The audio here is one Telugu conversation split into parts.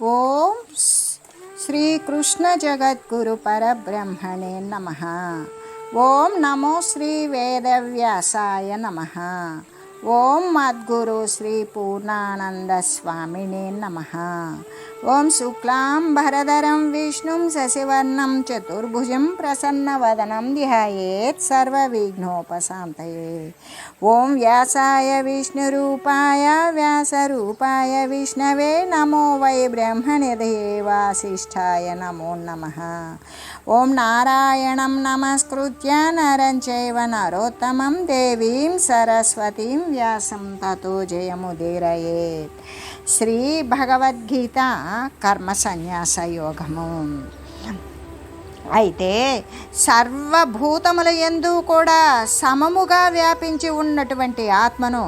ఓం శ్రీకృష్ణ జగద్గురు పరబ్రహ్మణే నమ ఓం నమో శ్రీ వేదవ్యాసాయ నమ ఓం మద్గురు శ్రీ పూర్ణానంద స్వామినే నమ. ఓం శుక్లాం భరధరం విష్ణుం శశివర్ణం చతుర్భుజం ప్రసన్నవదనం ధ్యాయేత్ సర్వవిఘ్నోపశాంతయే. ఓం వ్యాసాయ విష్ణురూపాయ వ్యాసరూపాయ విష్ణవే నమో వై బ్రహ్మనిధయే వాసిష్ఠాయ నమో నమ. ఓం నారాయణం నమస్కృత్య నరం చైవ నరోత్తమం దేవీం సరస్వతీం వ్యాసం తతో జయముదీరయేత్ శ్రీ భగవద్గీత కర్మ సన్యాస యోగము. అయితే సర్వభూతముల ఎందు కూడా సమముగా వ్యాపించి ఉన్నటువంటి ఆత్మను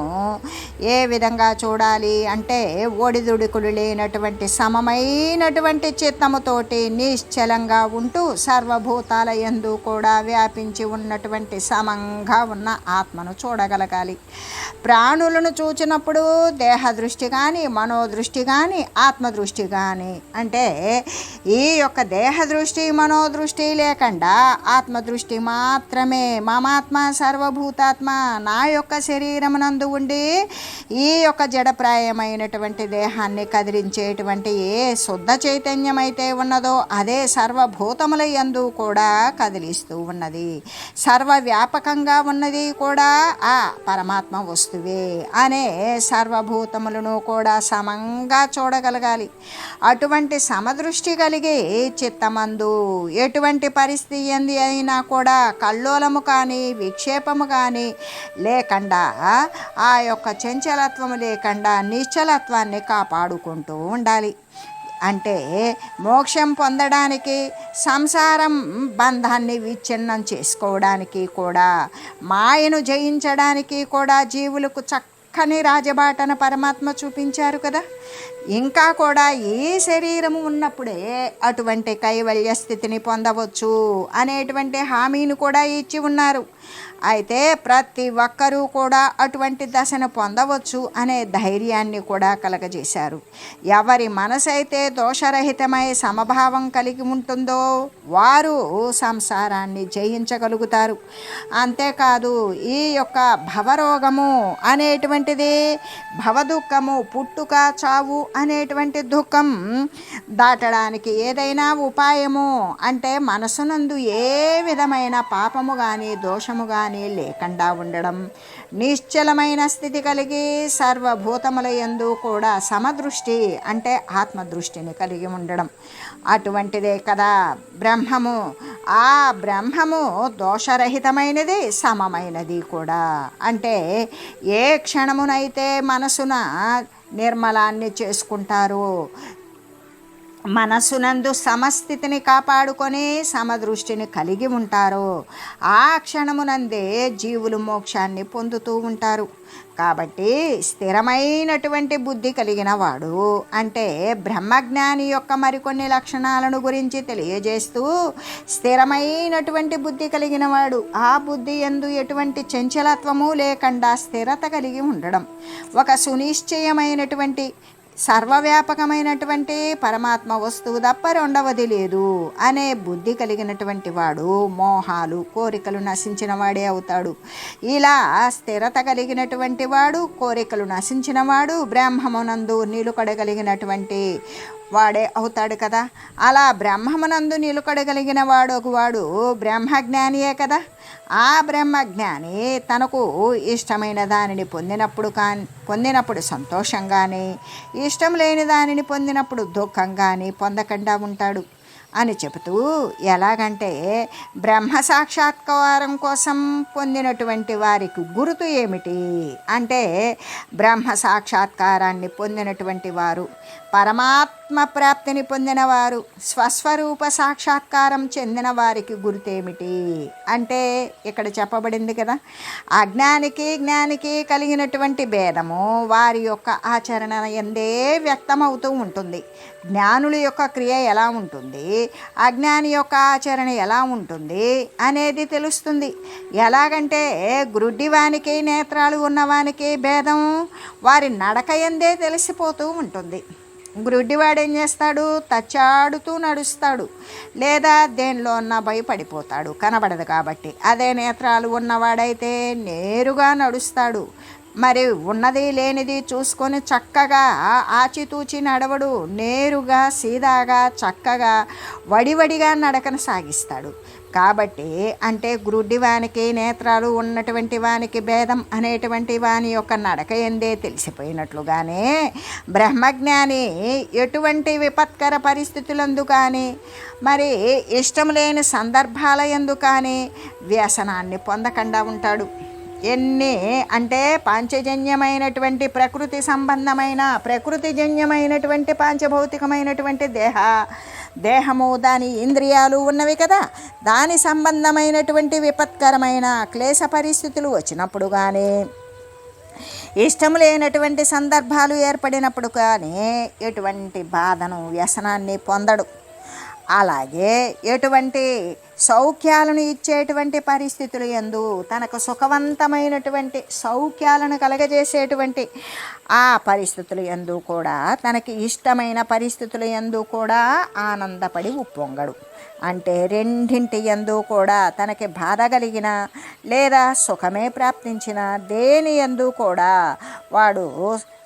ఏ విధంగా చూడాలి అంటే ఒడిదుడుకులు లేనటువంటి సమమైనటువంటి చిత్తముతోటి నిశ్చలంగా ఉంటూ సర్వభూతాల ఎందు కూడా వ్యాపించి ఉన్నటువంటి సమంగా ఉన్న ఆత్మను చూడగలగాలి. ప్రాణులను చూచినప్పుడు దేహ దృష్టి కానీ మనోదృష్టి కానీ ఆత్మదృష్టి కానీ అంటే ఈ యొక్క దేహ దృష్టి మనోదృష్టి లేకుండా ఆత్మదృష్టి మాత్రమే. మమాత్మ సర్వభూతాత్మ నా యొక్క శరీరమునందు ఉండి ఈ యొక్క జడప్రాయమైనటువంటి దేహాన్ని కదిలించేటువంటి ఏ శుద్ధ చైతన్యమైతే ఉన్నదో అదే సర్వభూతముల యందు కూడా కదిలిస్తూ ఉన్నది. సర్వవ్యాపకంగా ఉన్నది కూడా ఆ పరమాత్మ వస్తువే అనే సర్వభూతములను కూడా సమంగా చూడగలగాలి. అటువంటి సమదృష్టి కలిగి చిత్తమందు ఎటువంటి పరిస్థితి ఎంది అయినా కూడా కల్లోలము కానీ విక్షేపము కానీ లేకుండా ఆ యొక్క చంచలత్వము లేకుండా నిశ్చలత్వాన్ని కాపాడుకుంటూ ఉండాలి. అంటే మోక్షం పొందడానికి సంసారం బంధాన్ని విచ్ఛిన్నం చేసుకోవడానికి కూడా మాయను జయించడానికి కూడా జీవులకు చక్క చక్కని రాజబాటన పరమాత్మ చూపించారు కదా. ఇంకా కూడా ఈ శరీరము ఉన్నప్పుడే అటువంటి కైవల్య స్థితిని పొందవచ్చు అనేటువంటి హామీని కూడా ఇచ్చి ఉన్నారు. అయితే ప్రతి ఒక్కరూ కూడా అటువంటి దశను పొందవచ్చు అనే ధైర్యాన్ని కూడా కలగజేశారు. ఎవరి మనసు అయితే దోషరహితమై సమభావం కలిగి ఉంటుందో వారు సంసారాన్ని జయించగలుగుతారు. అంతేకాదు ఈ యొక్క భవరోగము అనేటువంటిది భవదుఖము పుట్టుక చావు అనేటువంటి దుఃఖం దాటడానికి ఏదైనా ఉపాయము అంటే మనసునందు ఏ విధమైన పాపము కానీ దోషము కానీ లేకుండా ఉండడం. నిశ్చలమైన స్థితి కలిగి సర్వభూతముల యందు కూడా సమదృష్టి అంటే ఆత్మదృష్టిని కలిగి ఉండడం. అటువంటిదే కదా బ్రహ్మము. ఆ బ్రహ్మము దోషరహితమైనది సమమైనది కూడా. అంటే ఏ క్షణమునైతే మనసున నిర్మలాన్ని చేసుకుంటారు మనసునందు సమస్థితిని కాపాడుకొని సమదృష్టిని కలిగి ఉంటారు. ఆ క్షణమునందే జీవులు మోక్షాన్ని పొందుతూ ఉంటారు. కాబట్టి స్థిరమైనటువంటి బుద్ధి కలిగిన వాడు అంటే బ్రహ్మజ్ఞాని యొక్క మరికొన్ని లక్షణాలను గురించి తెలియజేస్తూ స్థిరమైనటువంటి బుద్ధి కలిగిన వాడు ఆ బుద్ధి ఎందు ఎటువంటి చంచలత్వము లేకుండా స్థిరత కలిగి ఉండడం. ఒక సునిశ్చయమైనటువంటి సర్వవ్యాపకమైనటువంటి పరమాత్మ వస్తువు తప్ప రెండవది లేదు. అనే బుద్ధి కలిగినటువంటి వాడు మోహాలు కోరికలు నశించిన వాడే అవుతాడు. ఇలా స్థిరత కలిగినటువంటి వాడు కోరికలు నశించిన వాడు బ్రాహ్మమునందు నీలుకడగలిగినటువంటి వాడే అవుతాడు కదా. అలా బ్రహ్మమునందు నిలుకడగలిగిన వాడు వాడు బ్రహ్మజ్ఞానియే కదా. ఆ బ్రహ్మజ్ఞాని తనకు ఇష్టమైన దానిని పొందినప్పుడు కానీ పొందినప్పుడు సంతోషంగాని ఇష్టం లేని దానిని పొందినప్పుడు దుఃఖం కానీ పొందకుండా ఉంటాడు. అని చెబుతూ ఎలాగంటే బ్రహ్మ సాక్షాత్కారం కోసం పొందినటువంటి వారికి గుర్తు ఏమిటి? అంటే బ్రహ్మ సాక్షాత్కారాన్ని పొందినటువంటి వారు పరమాత్మ ప్రాప్తిని పొందినవారు స్వస్వరూప సాక్షాత్కారం చెందిన వారికి గుర్తేమిటి? అంటే ఇక్కడ చెప్పబడింది కదా అజ్ఞానికి జ్ఞానికి కలిగినటువంటి భేదము వారి యొక్క ఆచరణ ఎందే వ్యక్తమవుతూ ఉంటుంది. జ్ఞానుల యొక్క క్రియ ఎలా ఉంటుంది? అజ్ఞాని యొక్క ఆచరణ ఎలా ఉంటుంది అనేది తెలుస్తుంది. ఎలాగంటే గ్రుడ్డివానికి నేత్రాలు ఉన్నవానికి భేదం వారి నడక ఎందే తెలిసిపోతూ ఉంటుంది. గ్రుడ్డివాడు ఏం చేస్తాడు? తచ్చాడుతూ నడుస్తాడు. లేదా దేనిలో ఉన్న భయపడిపోతాడు. కనబడదు కాబట్టి. అదే నేత్రాలు ఉన్నవాడైతే నేరుగా నడుస్తాడు. మరి ఉన్నది లేనిది చూసుకొని చక్కగా ఆచితూచి నడవడు. నేరుగా సీదాగా చక్కగా వడివడిగా నడకను సాగిస్తాడు. కాబట్టి అంటే గ్రుడ్డి వానికి నేత్రాలు ఉన్నటువంటి వానికి భేదం అనేటువంటి వాని యొక్క నడక ఎందే తెలిసిపోయినట్లుగానే బ్రహ్మజ్ఞాని ఎటువంటి విపత్కర పరిస్థితులందు కానీ మరి ఇష్టం లేని సందర్భాల ఎందు కానీ వ్యసనాన్ని పొందకుండా ఉంటాడు. ఎన్ని అంటే పాంచజన్యమైనటువంటి ప్రకృతి సంబంధమైన ప్రకృతిజన్యమైనటువంటి పాంచభౌతికమైనటువంటి దేహ దేహము దాని ఇంద్రియాలు ఉన్నవి కదా. దాని సంబంధమైనటువంటి విపత్కరమైన క్లేశ పరిస్థితులు వచ్చినప్పుడు కానీ ఇష్టం లేనటువంటి సందర్భాలు ఏర్పడినప్పుడు కానీ ఎటువంటి బాధను వ్యసనాన్ని పొందడు. అలాగే ఎటువంటి సౌఖ్యాలను ఇచ్చేటువంటి పరిస్థితులు ఎందు తనకు సుఖవంతమైనటువంటి సౌఖ్యాలను కలగజేసేటువంటి ఆ పరిస్థితులు ఎందు కూడా తనకి ఇష్టమైన పరిస్థితులు ఎందు కూడా ఆనందపడి ఉప్పొంగడు. అంటే రెండింటి ఎందు కూడా తనకి బాధ కలిగిన లేదా సుఖమే ప్రాప్తించిన దేని ఎందు కూడా వాడు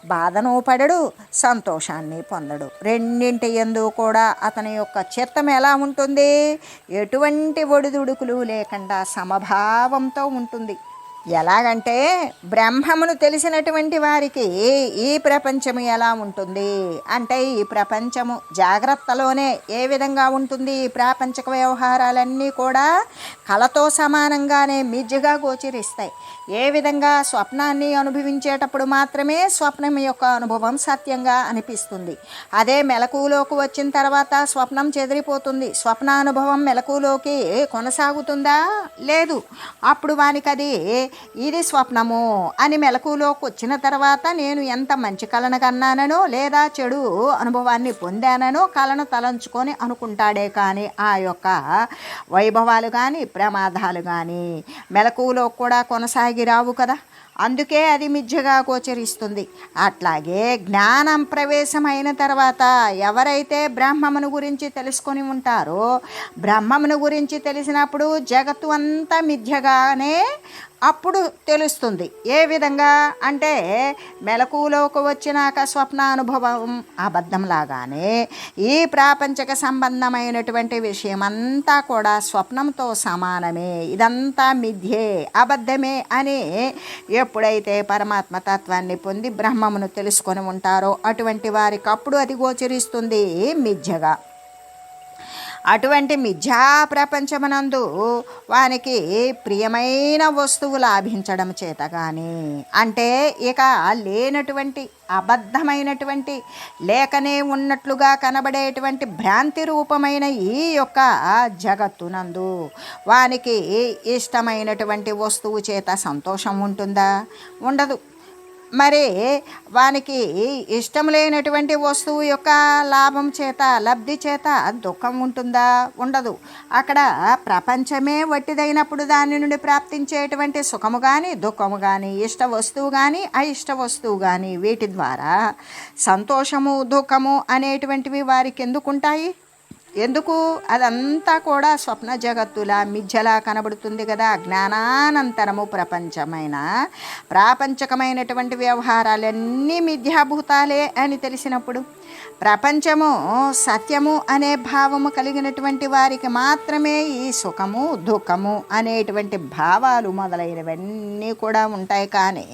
బాధను పడడు సంతోషాన్ని పొందడు. రెండింటి ఎందు కూడా అతని యొక్క చిత్తం ఎలా ఉంటుంది? ఎటువంటి ఒడిదుడుకులు లేకుండా సమభావంతో ఉంటుంది. ఎలాగంటే బ్రహ్మమును తెలిసినటువంటి వారికి ఈ ప్రపంచము ఎలా ఉంటుంది? అంటే ఈ ప్రపంచము జాగ్రత్తలోనే ఏ విధంగా ఉంటుంది? ఈ ప్రాపంచక వ్యవహారాలన్నీ కూడా కళతో సమానంగానే మిజ్జుగా గోచరిస్తాయి. ఏ విధంగా స్వప్నాన్ని అనుభవించేటప్పుడు మాత్రమే స్వప్నం యొక్క అనుభవం సత్యంగా అనిపిస్తుంది. అదే మెలకువలోకి వచ్చిన తర్వాత స్వప్నం చెదిరిపోతుంది. స్వప్నానుభవం మెలకువలోకి కొనసాగుతుందా? లేదు. అప్పుడు వానికి అది ఇది స్వప్నము అని మెలకువలోకి వచ్చిన తర్వాత నేను ఎంత మంచి కళను కన్నానో లేదా చెడు అనుభవాన్ని పొందాననో కలను తలంచుకొని అనుకుంటాడే కానీ ఆ యొక్క వైభవాలు కానీ ప్రమాదాలు కానీ మెలకువలో కూడా కొనసాగి రావు కదా. అందుకే అది మిథ్యగా గోచరిస్తుంది. అట్లాగే జ్ఞానం ప్రవేశమైన తర్వాత ఎవరైతే బ్రహ్మమును గురించి తెలుసుకొని ఉంటారో బ్రహ్మమును గురించి తెలిసినప్పుడు జగత్తు అంతా మిథ్యగానే అప్పుడు తెలుస్తుంది. ఏ విధంగా? అంటే మెలకువలోకి వచ్చినాక స్వప్న అనుభవం అబద్ధంలాగానే ఈ ప్రాపంచక సంబంధమైనటువంటి విషయమంతా కూడా స్వప్నంతో సమానమే. ఇదంతా మిథ్యే అబద్ధమే అని ఎప్పుడైతే పరమాత్మ తత్వాన్ని పొంది బ్రహ్మమును తెలుసుకొని ఉంటారో అటువంటి వారికి అప్పుడు అది గోచరిస్తుంది మిథ్యగా. అటువంటి మిథ్యా ప్రపంచమునందు వానికి ప్రియమైన వస్తువు లాభించడం చేత కానీ అంటే ఇక లేనటువంటి అబద్ధమైనటువంటి లేకనే ఉన్నట్లుగా కనబడేటువంటి భ్రాంతి రూపమైన ఈ యొక్క జగత్తునందు వానికి ఇష్టమైనటువంటి వస్తువు చేత సంతోషం ఉంటుందా? ఉండదు. మరి వానికి ఇష్టం లేనటువంటి వస్తువు యొక్క లాభం చేత లబ్ధి చేత దుఃఖం ఉంటుందా? ఉండదు. అక్కడ ప్రపంచమే వట్టిదైనప్పుడు దాని నుండి ప్రాప్తించేటువంటి సుఖము కానీ దుఃఖము కానీ ఇష్ట వస్తువు కానీ అయిష్ట వస్తువు కానీ వీటి ద్వారా సంతోషము దుఃఖము అనేటువంటివి వారికి ఎందుకుంటాయి? ఎందుకు? అదంతా కూడా స్వప్న జగత్తులా మిథ్యలా కనబడుతుంది కదా. జ్ఞానానంతరము ప్రపంచమైన ప్రాపంచకమైనటువంటి వ్యవహారాలన్నీ మిథ్యాభూతాలే అని తెలిసినప్పుడు ప్రపంచము సత్యము అనే భావము కలిగినటువంటి వారికి మాత్రమే ఈ సుఖము దుఃఖము అనేటువంటి భావాలు మొదలైనవన్నీ కూడా ఉంటాయి కానీ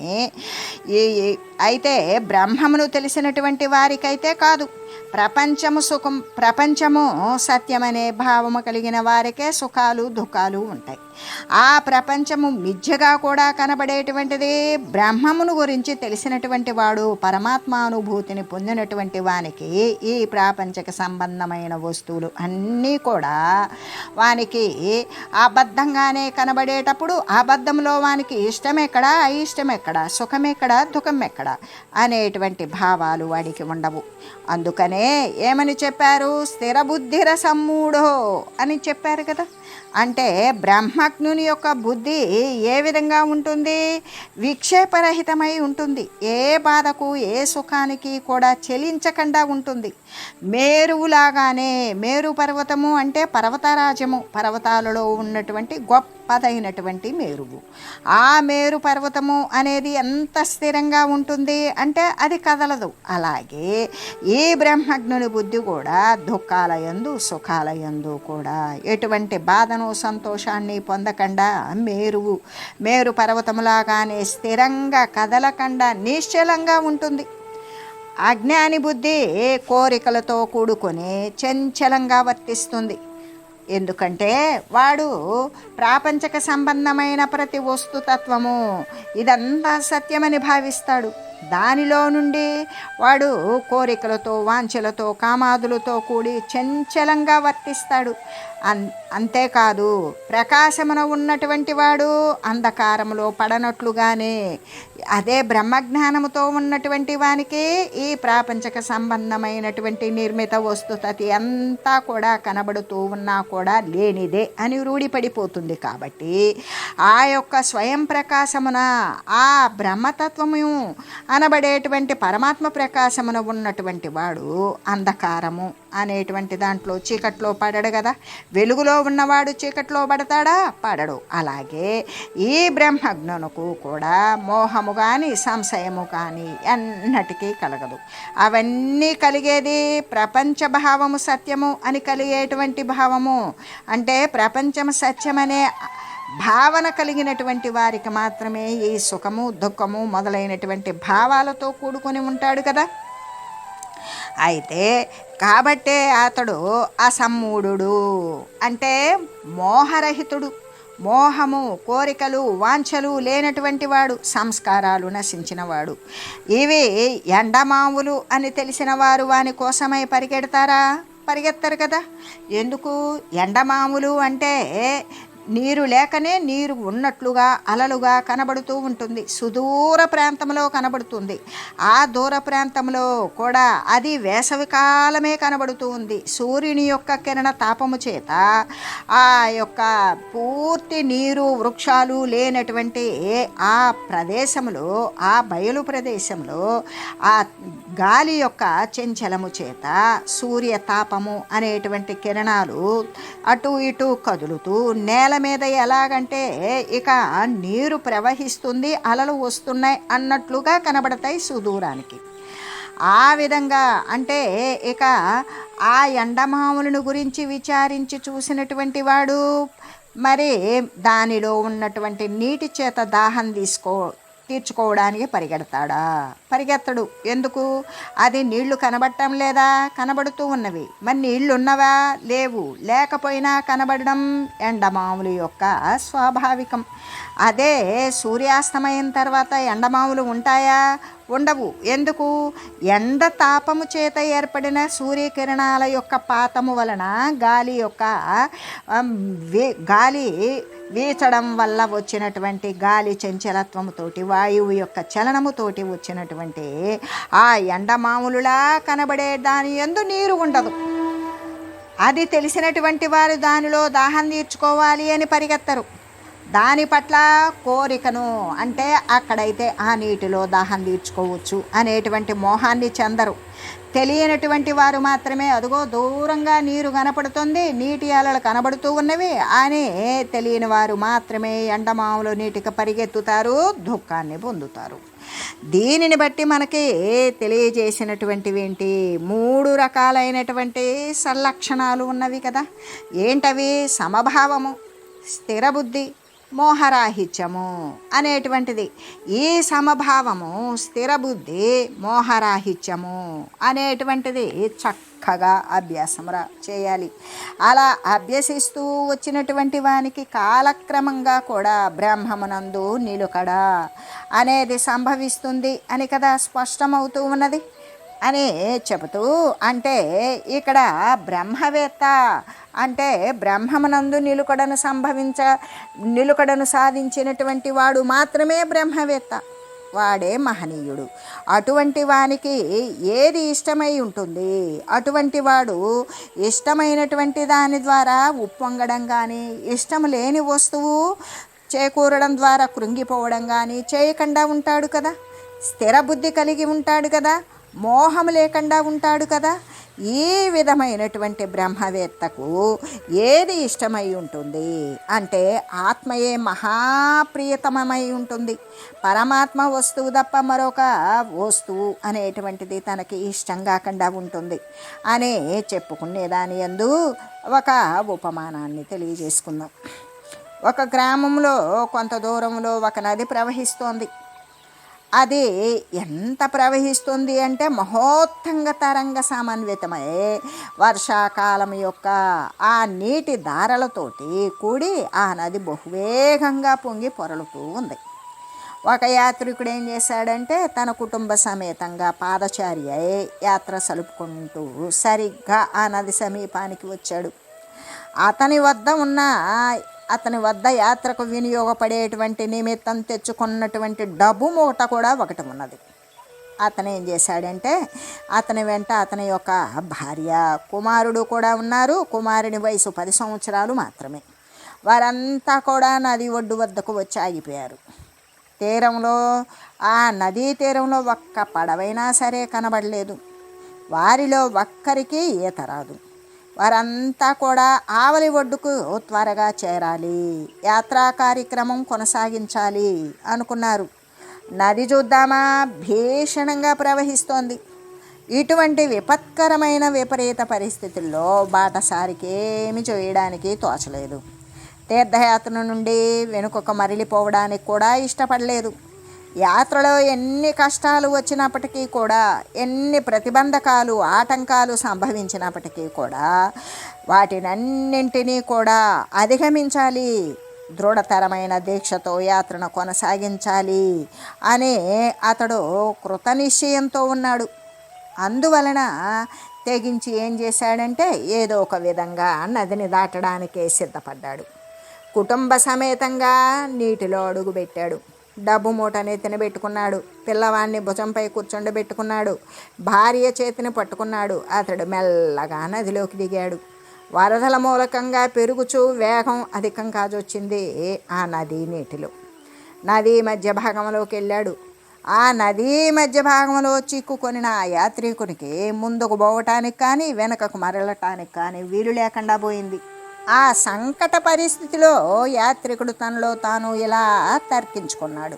ఈ అయితే బ్రహ్మమును తెలిసినటువంటి వారికైతే కాదు. ప్రపంచము సుఖం ప్రపంచము సత్యమనే భావము కలిగిన వారికే సుఖాలు దుఃఖాలు ఉంటాయి. ఆ ప్రపంచము మిథ్యగా కూడా కనబడేటువంటిది బ్రహ్మమును గురించి తెలిసినటువంటి వాడు పరమాత్మానుభూతిని పొందినటువంటి వానికి ఈ ప్రాపంచక సంబంధమైన వస్తువులు అన్నీ కూడా వానికి అబద్ధంగానే కనబడేటప్పుడు అబద్ధంలో వానికి ఇష్టం ఎక్కడ అయిష్టం ఎక్కడ సుఖం ఎక్కడ దుఃఖం ఎక్కడ అనేటువంటి భావాలు వాడికి ఉండవు. అందుకనే ఏమని చెప్పారు? స్థిర బుద్ధిర సమ్మూఢో అని చెప్పారు కదా. అంటే బ్రహ్మజ్ఞుని యొక్క బుద్ధి ఏ విధంగా ఉంటుంది? విక్షేపరహితమై ఉంటుంది. ఏ బాధకు ఏ సుఖానికి కూడా చెలించకుండా ఉంటుంది. మేరువులాగానే మేరు పర్వతము అంటే పర్వతరాజము పర్వతాలలో ఉన్నటువంటి గొప్పదైనటువంటి మేరువు. ఆ మేరు పర్వతము అనేది ఎంత స్థిరంగా ఉంటుంది అంటే అది కదలదు. అలాగే ఈ బ్రహ్మజ్ఞుని బుద్ధి కూడా దుఃఖాలయందు సుఖాలయందు కూడా ఎటువంటి బాధ బాధను సంతోషాన్ని పొందకుండా మేరువు. మేరు పర్వతములాగానే స్థిరంగా కదలకుండా నిశ్చలంగా ఉంటుంది. అజ్ఞాని బుద్ధి కోరికలతో కూడుకొని చంచలంగా వర్తిస్తుంది. ఎందుకంటే వాడు ప్రాపంచక సంబంధమైన ప్రతి వస్తుతత్వము ఇదంతా సత్యమని భావిస్తాడు. దానిలో నుండి వాడు కోరికలతో వాంఛలతో కామాదులతో కూడి చంచలంగా వర్తిస్తాడు. అన్ అంతేకాదు ప్రకాశమున ఉన్నటువంటి వాడు అంధకారములో పడనట్లుగానే అదే బ్రహ్మజ్ఞానముతో ఉన్నటువంటి వానికి ఈ ప్రాపంచక సంబంధమైనటువంటి నిర్మిత వస్తుతతి అంతా కూడా కనబడుతూ ఉన్నా కూడా లేనిదే అని రూఢిపడిపోతుంది కాబట్టి ఆ యొక్క స్వయం ప్రకాశమున ఆ బ్రహ్మతత్వము అనబడేటువంటి పరమాత్మ ప్రకాశమున ఉన్నటువంటి వాడు అంధకారము. అనేటువంటి దాంట్లో చీకట్లో పడడు కదా. వెలుగులో ఉన్నవాడు చీకట్లో పడతాడా? పడడు. అలాగే ఈ బ్రహ్మజ్ఞునకు కూడా మోహము కానీ సంశయము కానీ ఎన్నటికీ కలగదు. అవన్నీ కలిగేది ప్రపంచ భావము సత్యము అని కలిగేటువంటి భావము. అంటే ప్రపంచం సత్యమనే భావన కలిగినటువంటి వారికి మాత్రమే ఈ సుఖము దుఃఖము మొదలైనటువంటి భావాలతో కూడుకొని ఉంటాడు కదా. అయితే కాబట్టే అతడు అసమ్మూఢుడు అంటే మోహరహితుడు. మోహము కోరికలు వాంఛలు లేనటువంటి వాడు సంస్కారాలు నశించినవాడు. ఇవి ఎండమావులు అని తెలిసిన వారు వాని కోసమై పరిగెడతారా? పరిగెత్తారు కదా. ఎందుకు? ఎండమాములు అంటే నీరు లేకనే నీరు ఉన్నట్లుగా అలలుగా కనబడుతూ ఉంటుంది. సుదూర ప్రాంతంలో కనబడుతుంది. ఆ దూర ప్రాంతంలో కూడా అది వేసవి కాలమే కనబడుతూ ఉంది. సూర్యుని యొక్క కిరణ తాపము చేత ఆ యొక్క పూర్తి నీరు వృక్షాలు లేనటువంటి ఆ ప్రదేశంలో ఆ బయలు ప్రదేశంలో ఆ గాలి యొక్క చెంచలము చేత సూర్య తాపము అనేటువంటి కిరణాలు అటు ఇటు కదులుతూ నేల మీద ఎలాగంటే ఇక నీరు ప్రవహిస్తుంది అలలు వస్తున్నాయి అన్నట్లుగా కనబడతాయి సుదూరానికి. ఆ విధంగా అంటే ఇక ఆ ఎండమాములను గురించి విచారించి చూసినటువంటి వాడు మరి దానిలో ఉన్నటువంటి నీటి చేత దాహం తీసుకో తీర్చుకోవడానికి పరిగెడతాడా? పరిగెత్తడు. ఎందుకు? అది నీళ్ళు కనబడటం లేదా? కనబడుతూ ఉన్నవి. మరి నీళ్ళు ఉన్నవా లేవు. లేకపోయినా కనబడడం ఎండమాములు యొక్క స్వాభావికం అదే సూర్యాస్తమయం తర్వాత ఎండమాములు ఉంటాయా? ఉండవు. ఎందుకు? ఎండ తాపము చేత ఏర్పడిన సూర్యకిరణాల యొక్క పాతము వలన గాలి యొక్క వే- గాలి వీచడం వల్ల వచ్చినటువంటి గాలి చంచలత్వముతోటి వాయువు యొక్క చలనముతోటి వచ్చినటువంటి ఆ ఎండమాములులా కనబడే దాని ఎందు నీరు ఉండదు. అది తెలిసినటువంటి వారు దానిలో దాహం తీర్చుకోవాలి అని పరిగెత్తరు. దాని పట్ల కోరికను అంటే అక్కడైతే ఆ నీటిలో దాహం తీర్చుకోవచ్చు అనేటువంటి మోహాన్ని చెందరు. తెలియనటువంటి వారు మాత్రమే అదిగో దూరంగా నీరు కనపడుతుంది నీటి అలలు కనబడుతూ ఉన్నవి అని తెలియని వారు మాత్రమే ఎండమావులో నీటికి పరిగెత్తుతారు దుఃఖాన్ని పొందుతారు. దీనిని బట్టి మనకి తెలియజేసినటువంటివి ఏంటి? మూడు రకాలైనటువంటి సంలక్షణాలు ఉన్నవి కదా. ఏంటవి? సమభావము స్థిరబుద్ధి మోహరాహిత్యము అనేటువంటిది. ఈ సమభావము స్థిరబుద్ధి మోహరాహిత్యము అనేటువంటిది చక్కగా అభ్యాసం రా చేయాలి. అలా అభ్యసిస్తూ వచ్చినటువంటి వానికి కాలక్రమంగా కూడా బ్రహ్మమునందు నిలుకడ అనేది సంభవిస్తుంది అని కదా స్పష్టమవుతూ ఉన్నది. అని చెబుతూ అంటే ఇక్కడ బ్రహ్మవేత్త అంటే బ్రహ్మమునందు నిలుకడను సంభవించ నిలుకడను సాధించినటువంటి వాడు మాత్రమే బ్రహ్మవేత్త. వాడే మహనీయుడు. అటువంటి వానికి ఏది ఇష్టమై ఉంటుంది? అటువంటి వాడు ఇష్టమైనటువంటి దాని ద్వారా ఉప్పొంగడం కానీ ఇష్టం లేని వస్తువు చేకూరడం ద్వారా కృంగిపోవడం కానీ చేయకుండా ఉంటాడు కదా? స్థిర బుద్ధి కలిగి ఉంటాడు కదా? మోహం లేకుండా ఉంటాడు కదా. ఈ విధమైనటువంటి బ్రహ్మవేత్తకు ఏది ఇష్టమై ఉంటుంది? అంటే ఆత్మయే మహాప్రియతమై ఉంటుంది. పరమాత్మ వస్తువు తప్ప మరొక వస్తువు అనేటువంటిది తనకి ఇష్టం కాకుండా ఉంటుంది అనే చెప్పుకునే దాని ఎందు ఒక ఉపమానాన్ని తెలియజేసుకుందాం. ఒక గ్రామంలో కొంత దూరంలో ఒక నది ప్రవహిస్తోంది. అది ఎంత ప్రవహిస్తుంది అంటే మహోత్తంగ తరంగ సమన్వితమై వర్షాకాలం యొక్క ఆ నీటి ధారలతోటి కూడి ఆ నది బహువేగంగా పొంగి పొరలుతూ ఉంది. ఒక యాత్రికుడు ఏం చేశాడంటే తన కుటుంబ సమేతంగా పాదచారి అయి యాత్ర సలుపుకుంటూ సరిగ్గా ఆ నది సమీపానికి వచ్చాడు. అతని వద్ద ఉన్న అతని వద్ద యాత్రకు వినియోగపడేటువంటి నిమిత్తం తెచ్చుకున్నటువంటి డబ్బు మూట కూడా ఒకటి ఉన్నది. అతను ఏం చేశాడంటే అతని వెంట అతని యొక్క భార్య కుమారుడు కూడా ఉన్నారు. కుమారుని వయసు పది సంవత్సరాలు మాత్రమే. వారంతా కూడా నది ఒడ్డు వద్దకు వచ్చి ఆగిపోయారు. తీరంలో ఆ నదీ తీరంలో ఒక్క పడవైనా సరే కనబడలేదు. వారిలో ఒక్కరికి ఈత రాదు. వారంతా కూడా ఆవలి ఒడ్డుకు త్వరగా చేరాలి. యాత్రా కార్యక్రమం కొనసాగించాలి అనుకున్నారు. నది చూద్దామా? భీషణంగా ప్రవహిస్తోంది. ఇటువంటి విపత్కరమైన విపరీత పరిస్థితుల్లో బాటసారికి ఏమి చేయడానికి తోచలేదు. తీర్థయాత్ర నుండి వెనుకొక మరలిపోవడానికి కూడా ఇష్టపడలేదు. యాత్రలో ఎన్ని కష్టాలు వచ్చినప్పటికీ కూడా ఎన్ని ప్రతిబంధకాలు ఆటంకాలు సంభవించినప్పటికీ కూడా వాటినన్నింటినీ కూడా అధిగమించాలి. దృఢతరమైన దీక్షతో యాత్రను కొనసాగించాలి అని అతడు కృతనిశ్చయంతో ఉన్నాడు. అందువలన తెగించి ఏం చేశాడంటే ఏదో ఒక విధంగా నదిని దాటడానికే సిద్ధపడ్డాడు. కుటుంబ సమేతంగా నీటిలో అడుగుపెట్టాడు. డబ్బు మూటని తినబెట్టుకున్నాడు. పిల్లవాడిని భుజంపై కూర్చుండబెట్టుకున్నాడు భార్య చేతిని పట్టుకున్నాడు. అతడు మెల్లగా నదిలోకి దిగాడు. వరదల మూలకంగా పెరుగుచూ వేగం అధికం కాజొచ్చింది ఆ నది నీటిలో. నదీ మధ్య భాగంలోకి వెళ్ళాడు. ఆ నదీ మధ్య భాగంలో చిక్కుకొనిన ఆ యాత్రికునికి ముందుకు పోవటానికి కానీ వెనకకు మరలటానికి కానీ వీలు లేకుండా పోయింది. ఆ సంకట పరిస్థితిలో యాత్రికుడు తనలో తాను ఇలా తర్కించుకున్నాడు.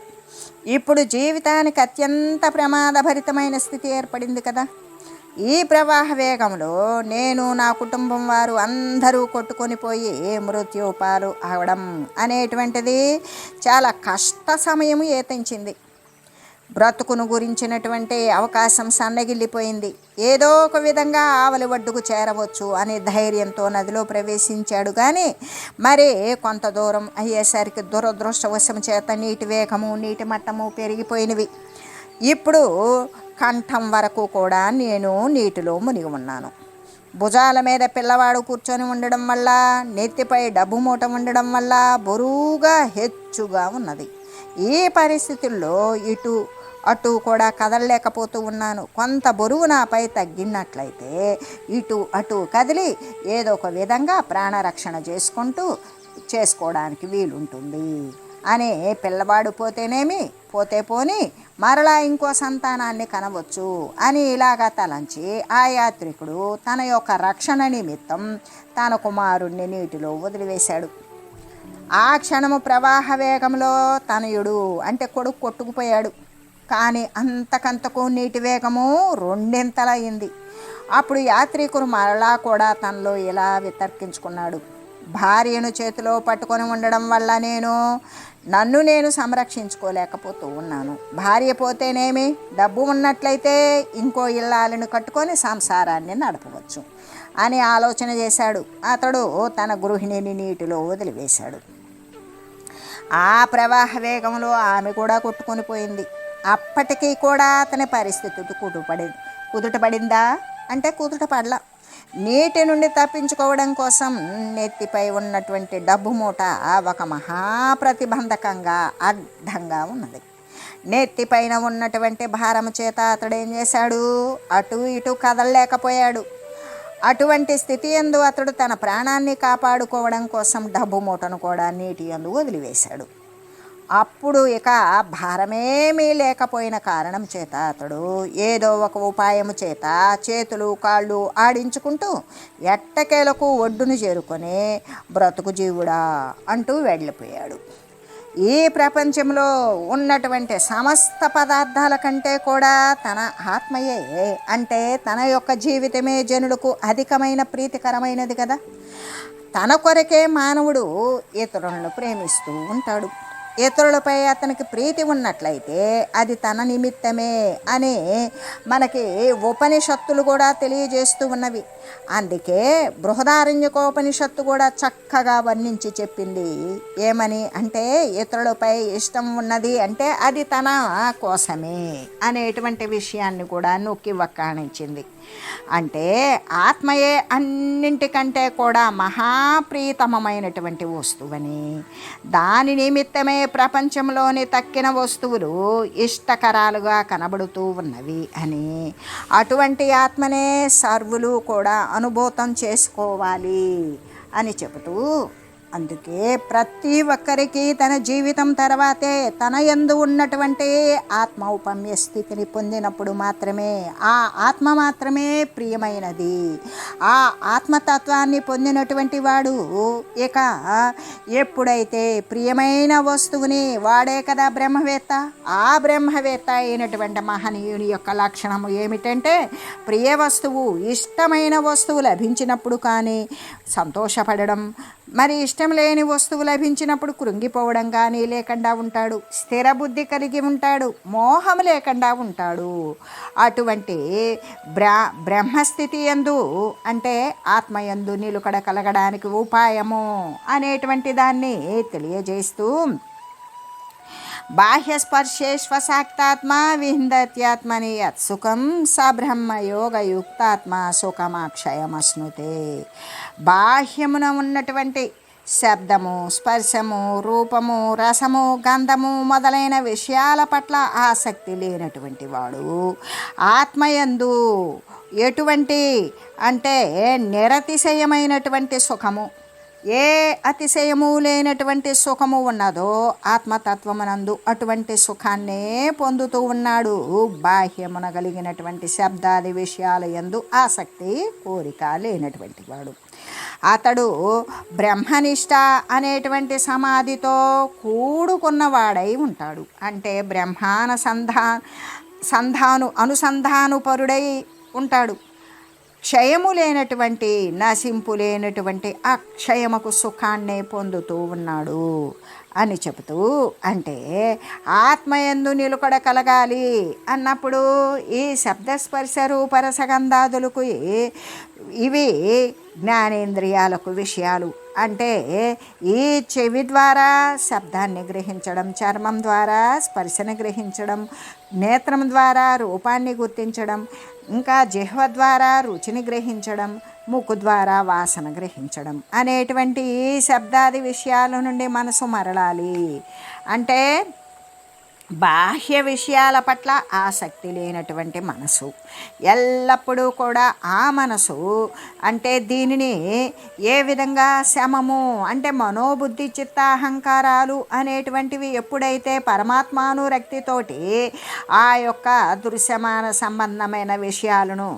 ఇప్పుడు జీవితానికి అత్యంత ప్రమాదభరితమైన స్థితి ఏర్పడింది కదా. ఈ ప్రవాహ వేగంలో నేను నా కుటుంబం వారు అందరూ కొట్టుకొని పోయి మృత్యుపాలు అవడం అనేటువంటిది చాలా కష్ట సమయం ఏతించింది. బ్రతుకును గురించినటువంటి అవకాశం సన్నగిల్లిపోయింది. ఏదో ఒక విధంగా ఆవలి ఒడ్డుకు చేరవచ్చు అనే ధైర్యంతో నదిలో ప్రవేశించాడు. కానీ మరి కొంత దూరం అయ్యేసరికి దురదృష్టవశం చేత నీటి వేగము నీటి మట్టము పెరిగిపోయినవి. ఇప్పుడు కంఠం వరకు కూడా నేను నీటిలో మునిగి ఉన్నాను. భుజాల మీద పిల్లవాడు కూర్చొని ఉండడం వల్ల నెత్తిపై డబ్బు మూట ఉండడం వల్ల బరువుగా హెచ్చుగా ఉన్నది. ఈ పరిస్థితుల్లో ఇటు అటు కూడా కదలలేకపోతూ ఉన్నాను. కొంత బరువు నాపై తగ్గినట్లయితే ఇటు అటు కదిలి ఏదో ఒక విధంగా ప్రాణరక్షణ చేసుకుంటూ చేసుకోవడానికి వీలుంటుంది. అని పిల్లవాడు పోతేనేమి? పోతే పోని మరలా ఇంకో సంతానాన్ని కనవచ్చు అని ఇలాగా తలంచి ఆ యాత్రికుడు తన యొక్క రక్షణ నిమిత్తం తన కుమారుణ్ణి నీటిలో వదిలివేశాడు. ఆ క్షణము ప్రవాహ వేగంలో తనయుడు అంటే కొడుకు కొట్టుకుపోయాడు. కానీ అంతకంతకు నీటి వేగము రెండింతలయ్యింది అప్పుడు యాత్రికుడు మరలా కూడా తనలో ఇలా వితర్కించుకున్నాడు. భార్యను చేతిలో పట్టుకొని ఉండడం వల్ల నేను నన్ను నేను సంరక్షించుకోలేకపోతూ ఉన్నాను. భార్య పోతేనేమి? డబ్బు ఉన్నట్లయితే ఇంకో ఇల్లాలను కట్టుకొని సంసారాన్ని నడపవచ్చు అని ఆలోచన చేశాడు. అతడు తన గృహిణిని నీటిలో వదిలివేశాడు. ఆ ప్రవాహ వేగంలో ఆమె కూడా కొట్టుకొని పోయింది. అప్పటికీ కూడా అతని పరిస్థితి కుదుట కుదుటపడిందా? అంటే కుదుట పడల నీటి నుండి తప్పించుకోవడం కోసం నెత్తిపై ఉన్నటువంటి డబ్బు మూట ఒక మహాప్రతిబంధకంగా అడ్డంగా ఉన్నది. నెత్తిపైన ఉన్నటువంటి భారము చేత అతడు ఏం చేశాడు? అటు ఇటు కదలలేకపోయాడు. అటువంటి స్థితి ఎందు అతడు తన ప్రాణాన్ని కాపాడుకోవడం కోసం డబ్బు మూటను కూడా నీటి ఎందు వదిలివేశాడు. అప్పుడు ఇక భారమేమీ లేకపోయిన కారణం చేత అతడు ఏదో ఒక ఉపాయము చేత చేతులు కాళ్ళు ఆడించుకుంటూ ఎట్టకేలకు ఒడ్డును చేరుకొని బ్రతుకు జీవుడా అంటూ వెళ్ళిపోయాడు. ఈ ప్రపంచంలో ఉన్నటువంటి సమస్త పదార్థాల కంటే కూడా తన ఆత్మయే అంటే తన యొక్క జీవితమే జనులకు అధికమైన ప్రీతికరమైనది కదా. తన కొరకే మానవుడు ఇతరులను ప్రేమిస్తూ ఉంటాడు. ఇతరులపై అతనికి ప్రీతి ఉన్నట్లయితే అది తన నిమిత్తమే అని మనకి ఉపనిషత్తులు కూడా తెలియజేస్తూ ఉన్నవి. అందుకే బృహదారణ్యకోపనిషత్తు కూడా చక్కగా వర్ణించి చెప్పింది. ఏమని? అంటే ఇతరులపై ఇష్టం ఉన్నది అంటే అది తన కోసమే అనేటువంటి విషయాన్ని కూడా నొక్కి వక్కాణించింది. అంటే ఆత్మయే అన్నింటికంటే కూడా మహాప్రీతమమైనటువంటి వస్తువని దాని నిమిత్తమే ప్రపంచంలోని తక్కిన వస్తువులు ఇష్టకరాలుగా కనబడుతూ ఉన్నవి అని అటువంటి ఆత్మనే సర్వులు కూడా అనుభూతం చేసుకోవాలి అని చెబుతూ అందుకే ప్రతి ఒక్కరికి తన జీవితం తర్వాతే తన యందు ఉన్నటువంటి ఆత్మ ఉపమ్య స్థితిని పొందినప్పుడు మాత్రమే ఆ ఆత్మ మాత్రమే ప్రియమైనది. ఆ ఆత్మతత్వాన్ని పొందినటువంటి వాడు ఇక ఎప్పుడైతే ప్రియమైన వస్తువుని వాడే కదా బ్రహ్మవేత్త ఆ బ్రహ్మవేత్త అయినటువంటి మహనీయుని యొక్క లక్షణము ఏమిటంటే ప్రియ వస్తువు ఇష్టమైన వస్తువు లభించినప్పుడు కానీ సంతోషపడడం మరి ఇష్టం లేని వస్తువు లభించినప్పుడు కృంగిపోవడం కానీ లేకుండా ఉంటాడు. స్థిర బుద్ధి కలిగి ఉంటాడు. మోహం లేకుండా ఉంటాడు. అటువంటి బ్రా బ్రహ్మస్థితి ఎందు అంటే ఆత్మయందు నిలుకడ కలగడానికి ఉపాయము అనేటువంటి దాన్ని తెలియజేస్తూ బాహ్యస్పర్శేష్వసాక్తాత్మ విహిందత్యాత్మని యత్సుఖం స సుఖమాక్షయమశ్నుతే. బాహ్యమున ఉన్నటువంటి శబ్దము స్పర్శము రూపము రసము గంధము మొదలైన విషయాల పట్ల ఆసక్తి లేనటువంటి వాడు. ఆత్మయందు ఎటువంటి అంటే నిరతిశయమైనటువంటి సుఖము ఏ అతిశయము లేనటువంటి సుఖము ఉన్నదో ఆత్మతత్వమునందు అటువంటి సుఖాన్నే పొందుతూ ఉన్నాడు. బాహ్యమున కలిగినటువంటి శబ్దాది విషయాల యందు ఆసక్తి కోరిక లేనటువంటి వాడు. అతడు బ్రహ్మనిష్ట అనేటువంటి సమాధితో కూడుకున్నవాడై ఉంటాడు. అంటే బ్రహ్మానుసంధా సంధాను అనుసంధానుపరుడై ఉంటాడు. క్షయము లేనటువంటి నశింపు లేనటువంటి అక్షయముకు సుఖాన్నే పొందుతూ ఉన్నాడు. అని చెబుతూ అంటే ఆత్మయందు నిలుకడ కలగాలి అన్నప్పుడు ఈ శబ్దస్పర్శ రూపరసగంధాదులకు ఇవి జ్ఞానేంద్రియాలకు విషయాలు. అంటే ఈ చెవి ద్వారా శబ్దాన్ని గ్రహించడం చర్మం ద్వారా స్పర్శను గ్రహించడం నేత్రం ద్వారా రూపాన్ని గుర్తించడం ఇంకా జిహ్వ ద్వారా రుచిని గ్రహించడం ముక్కు ద్వారా వాసన గ్రహించడం అనేటువంటి శబ్దాది విషయాల నుండి మనసు మరలాలి. అంటే బాహ్య విషయాల పట్ల ఆసక్తి లేనటువంటి మనసు. ఎల్లప్పుడూ కూడా ఆ మనసు అంటే దీనిని ఏ విధంగా శమము అంటే మనోబుద్ధి చిత్త అహంకారాలు అనేటువంటివి ఎప్పుడైతే పరమాత్మానురక్తితోటి ఆ యొక్క దృశ్యమాన సంబంధమైన విషయాలను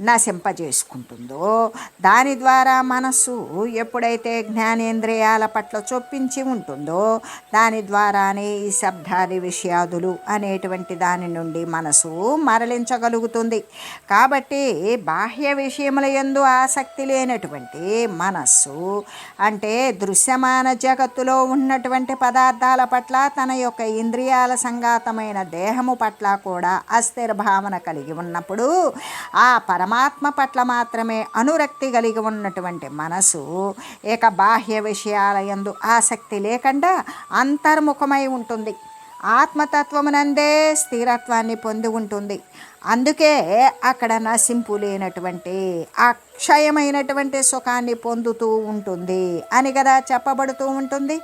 నశింపజేసుకుంటుందో దాని ద్వారా మనస్సు ఎప్పుడైతే జ్ఞానేంద్రియాల పట్ల చొప్పించి ఉంటుందో దాని ద్వారానే ఈ శబ్దాది విషయం విషయాదులు అనేటువంటి దాని నుండి మనసు మరలించగలుగుతుంది. కాబట్టి బాహ్య విషయముల ఎందు ఆసక్తి లేనటువంటి మనస్సు అంటే దృశ్యమాన జగత్తులో ఉన్నటువంటి పదార్థాల పట్ల తన యొక్క ఇంద్రియాల సంఘాతమైన దేహము పట్ల కూడా అస్థిర భావన కలిగి ఉన్నప్పుడు ఆ పరమాత్మ పట్ల మాత్రమే అనురక్తి కలిగి ఉన్నటువంటి మనసు ఇక బాహ్య విషయాల యందు ఆసక్తి లేకుండా అంతర్ముఖమై ఉంటుంది. ఆత్మతత్వమునందే స్థిరత్వాన్ని పొంది ఉంటుంది. అందుకే అక్కడ నశింపు లేనటువంటి అక్షయమైనటువంటి సుఖాన్ని పొందుతూ ఉంటుంది అని కదా చెప్పబడుతూ ఉంటుంది.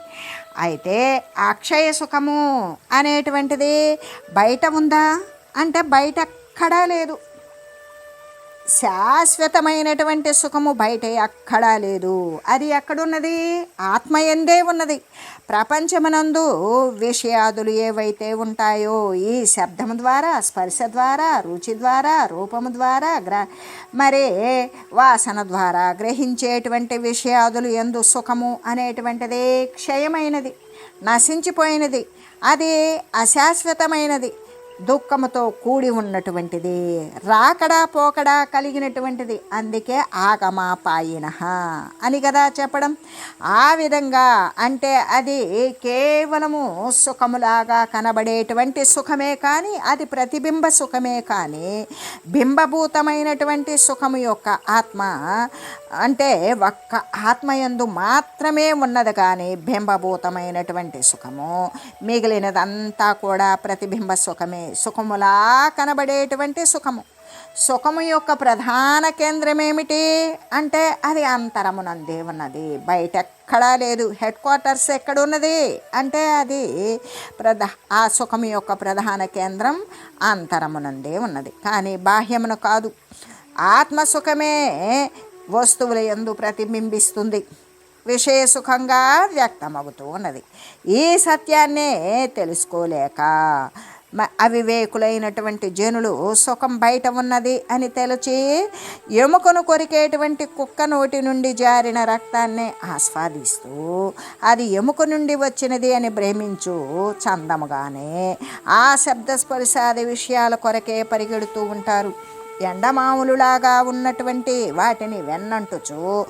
అయితే అక్షయ సుఖము అనేటువంటిది బయట ఉందా? అంటే బయట ఎక్కడా లేదు. శాశ్వతమైనటువంటి సుఖము బయట ఎక్కడా లేదు. అది ఎక్కడున్నది? ఆత్మయందే ఉన్నది. ప్రపంచమునందు విషయాదులు ఏవైతే ఉంటాయో ఈ శబ్దము ద్వారా స్పర్శ ద్వారా రుచి ద్వారా రూపము ద్వారా గ్ర మరే వాసన ద్వారా గ్రహించేటువంటి విషయాదులు ఎందు సుఖము అనేటువంటిది క్షయమైనది నశించిపోయినది అది అశాశ్వతమైనది. దుఃఖముతో కూడి ఉన్నటువంటిది రాకడా పోకడా కలిగినటువంటిది అందుకే ఆగమాపాయిన అని కదా చెప్పడం. ఆ విధంగా అంటే అది కేవలము సుఖములాగా కనబడేటువంటి సుఖమే కానీ అది ప్రతిబింబ సుఖమే కానీ బింబభూతమైనటువంటి సుఖము యొక్క ఆత్మ అంటే ఒక్క ఆత్మయందు మాత్రమే ఉన్నది కానీ బింబభూతమైనటువంటి సుఖము. మిగిలినదంతా కూడా ప్రతిబింబ సుఖమే. సుఖములా కనబడేటువంటి సుఖము. సుఖము యొక్క ప్రధాన కేంద్రం ఏమిటి అంటే అది అంతరమునందే ఉన్నది. బయట ఎక్కడా లేదు. హెడ్ క్వార్టర్స్ ఎక్కడున్నది? అంటే అది ప్రధా ఆ సుఖము యొక్క ప్రధాన కేంద్రం అంతరమునందే ఉన్నది. కానీ బాహ్యమును కాదు. ఆత్మసుఖమే వస్తువుల ఎందు ప్రతిబింబిస్తుంది. విషయ సుఖంగా వ్యక్తమవుతూ ఉన్నది. ఈ సత్యాన్నే తెలుసుకోలేక అవివేకులైనటువంటి జనులు సుఖం బయట ఉన్నది అని తెలిచి ఎముకను కొరికేటువంటి కుక్క నోటి నుండి జారిన రక్తాన్ని ఆస్వాదిస్తూ అది ఎముక నుండి వచ్చినది అని భ్రమించు చందముగానే ఆ శబ్ద స్పర్శాది విషయాల కొరకే పరిగెడుతూ ఉంటారు. ఎండమాములులాగా ఉన్నటువంటి వాటిని వెన్నంటుచు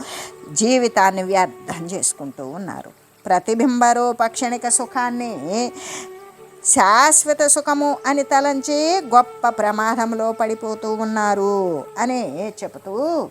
జీవితాన్ని వ్యర్థం చేసుకుంటూ ఉన్నారు. ప్రతిబింబ రూపక్షణిక సుఖాన్ని శాశ్వత సుఖము అని తలంచి గొప్ప ప్రమాదంలో పడిపోతూ ఉన్నారు అని చెబుతూ